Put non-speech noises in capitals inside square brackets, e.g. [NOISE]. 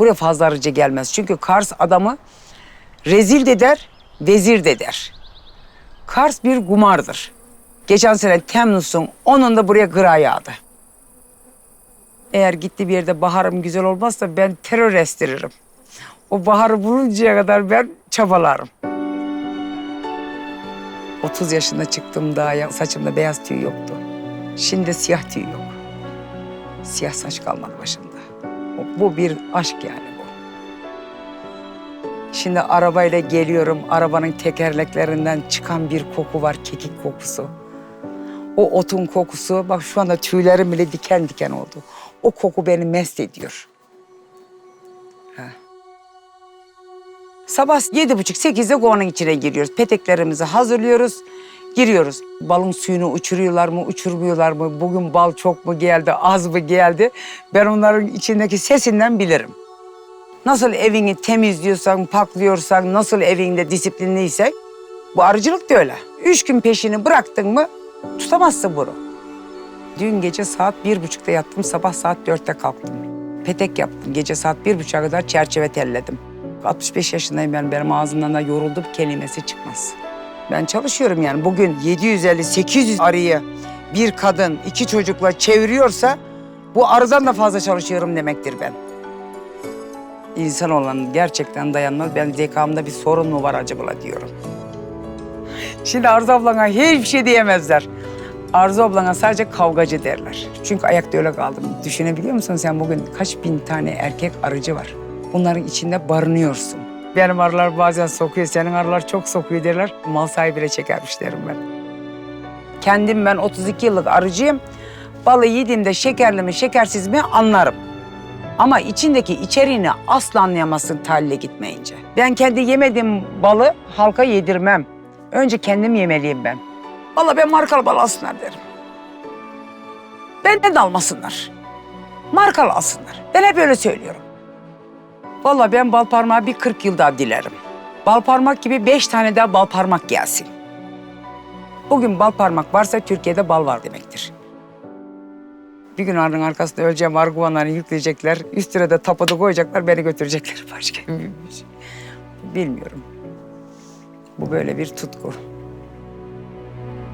Buraya fazla gelmez. Çünkü Kars adamı rezil de der, vezir de der. Kars bir gumardır. Geçen sene Temmuz'un 10'unda buraya gıra yağdı. Eğer gitti bir yerde baharım güzel olmazsa ben terör estiririm. O baharı buluncaya kadar ben çabalarım. 30 yaşında çıktım daha ya- saçımda beyaz tüy yoktu. Şimdi siyah tüy yok. Siyah saç kalmadı başımda. Bu bir aşk yani bu. Şimdi arabayla geliyorum. Arabanın tekerleklerinden çıkan bir koku var, kekik kokusu. O otun kokusu, bak şu anda tüylerim bile diken diken oldu. O koku beni mest ediyor. Ha. Sabah yedi buçuk, sekizde kovanın içine giriyoruz. Peteklerimizi hazırlıyoruz, giriyoruz. Balın suyunu uçuruyorlar mı, uçurmuyorlar mı? Bugün bal çok mu geldi, az mı geldi? Ben onların içindeki sesinden bilirim. Nasıl evini temizliyorsan, paklıyorsan, nasıl evinde disiplinliysek bu arıcılık da öyle. Üç gün peşini bıraktın mı tutamazsın bunu. Dün gece saat bir buçukta yattım, sabah saat dörtte kalktım. Petek yaptım, gece saat bir buçuğa kadar çerçeve telledim. 65 yaşındayım ben, benim ağzımdan da yoruldum kelimesi çıkmaz. Ben çalışıyorum yani. Bugün 750-800 arıyı bir kadın iki çocukla çeviriyorsa bu arıdan da fazla çalışıyorum demektir ben. İnsan olan gerçekten dayanmaz. Ben zekamda bir sorun mu var acaba diyorum. Şimdi Arzu ablana hiçbir şey diyemezler. Arzu ablana sadece kavgacı derler. Çünkü ayakta öyle kaldım. Düşünebiliyor musun sen bugün kaç bin tane erkek arıcı var? Bunların içinde barınıyorsun. Benim arılar bazen sokuyor, senin arılar çok sokuyor derler. Mal sahibiyle çekermiş derim ben. Kendim ben 32 yıllık arıcıyım. Balı yediğimde şekerli mi şekersiz mi anlarım. Ama içindeki içeriğini asla anlayamazsın tahlile gitmeyince. Ben kendi yemediğim balı halka yedirmem. Önce kendim yemeliyim ben. Vallahi ben markalı bal alsınlar derim. Benden de almasınlar. Markalı alsınlar. Ben hep öyle söylüyorum. Vallahi ben bal parmağı bir 40 yıl daha dilerim. Bal parmak gibi beş tane daha bal parmak gelsin. Bugün bal parmak varsa Türkiye'de bal var demektir. Bir gün arının arkasında öleceğim argümanlarını yükleyecekler. Üstüne de tapudu koyacaklar, beni götürecekler [LAUGHS] başka bir şey. Bilmiyorum. Bu böyle bir tutku.